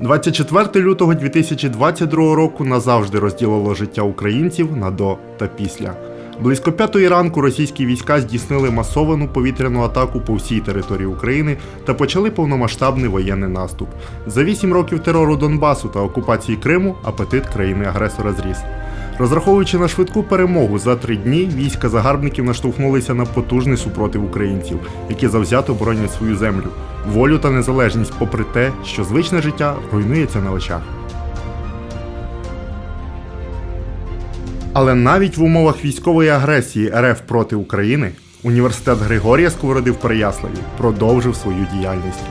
24 лютого 2022 року назавжди розділило життя українців на до та після. Близько п'ятої ранку російські війська здійснили масовану повітряну атаку по всій території України та почали повномасштабний воєнний наступ. За вісім років терору Донбасу та окупації Криму апетит країни-агресора зріс. Розраховуючи на швидку перемогу за три дні, війська загарбників наштовхнулися на потужний супротив українців, які завзято боронять свою землю, волю та незалежність, попри те, що звичне життя руйнується на очах. Але навіть в умовах військової агресії РФ проти України університет Григорія Сковороди в Переяславі продовжив свою діяльність.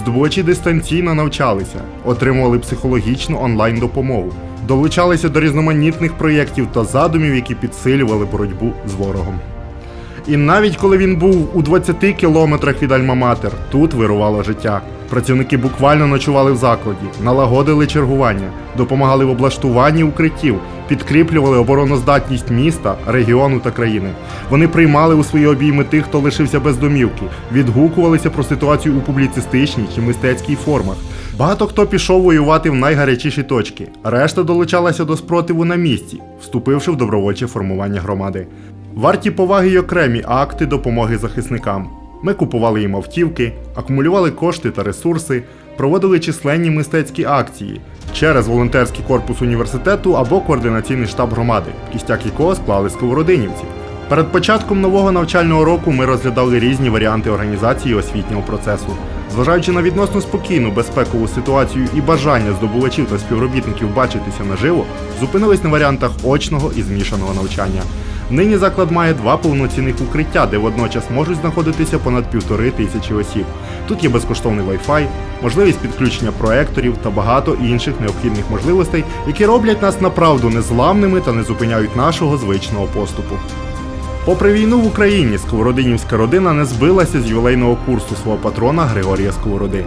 Здобувачі дистанційно навчалися, отримували психологічну онлайн допомогу, долучалися до різноманітних проєктів та задумів, які підсилювали боротьбу з ворогом. І навіть коли він був у 20 кілометрах від Альма-Матер, тут вирувало життя. Працівники буквально ночували в закладі, налагодили чергування, допомагали в облаштуванні укриттів, підкріплювали обороноздатність міста, регіону та країни. Вони приймали у свої обійми тих, хто лишився без домівки, відгукувалися про ситуацію у публіцистичній чи мистецькій формах. Багато хто пішов воювати в найгарячіші точки, решта долучалася до спротиву на місці, вступивши в добровольче формування громади. Варті поваги й окремі акти допомоги захисникам. Ми купували їм автівки, акумулювали кошти та ресурси, проводили численні мистецькі акції через волонтерський корпус університету або координаційний штаб громади, кістяк якого склали сковородинівці. Перед початком нового навчального року ми розглядали різні варіанти організації освітнього процесу. Зважаючи на відносно спокійну безпекову ситуацію і бажання здобувачів та співробітників бачитися наживо, зупинились на варіантах очного і змішаного навчання. Нині заклад має два повноцінних укриття, де водночас можуть знаходитися понад півтори тисячі осіб. Тут є безкоштовний Wi-Fi, можливість підключення проекторів та багато інших необхідних можливостей, які роблять нас направду незламними та не зупиняють нашого звичного поступу. Попри війну в Україні, сковородинівська родина не збилася з ювілейного курсу свого патрона Григорія Сковороди.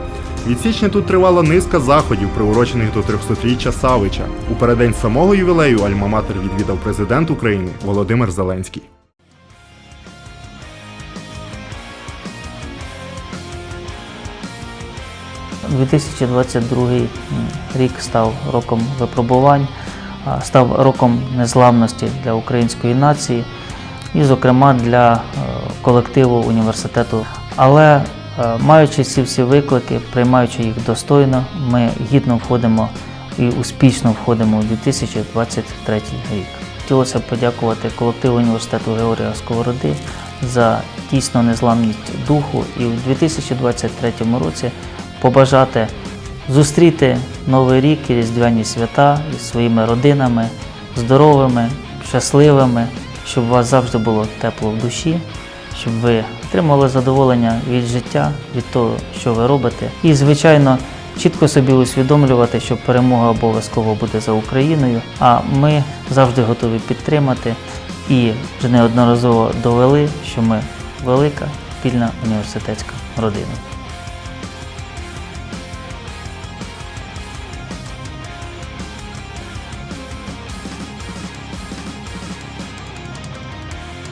Від січня тут тривала низка заходів, приурочених до 300-річчя Савича. У переддень самого ювілею Альма-Матер відвідав президент України Володимир Зеленський. – 2022 рік став роком випробувань, став роком незламності для української нації і, зокрема, для е, колективу університету. Але е, маючи ці всі виклики, приймаючи їх достойно, ми гідно входимо і успішно входимо у 2023 рік. Хотілося б подякувати колективу університету Георгія Сковороди за дійсно незламність духу і у 2023 році побажати зустріти Новий рік і Різдвяні свята із своїми родинами, здоровими, щасливими, щоб у вас завжди було тепло в душі, щоб ви отримали задоволення від життя, від того, що ви робите. І, звичайно, чітко собі усвідомлювати, що перемога обов'язково буде за Україною, а ми завжди готові підтримати і вже неодноразово довели, що ми велика спільна університетська родина.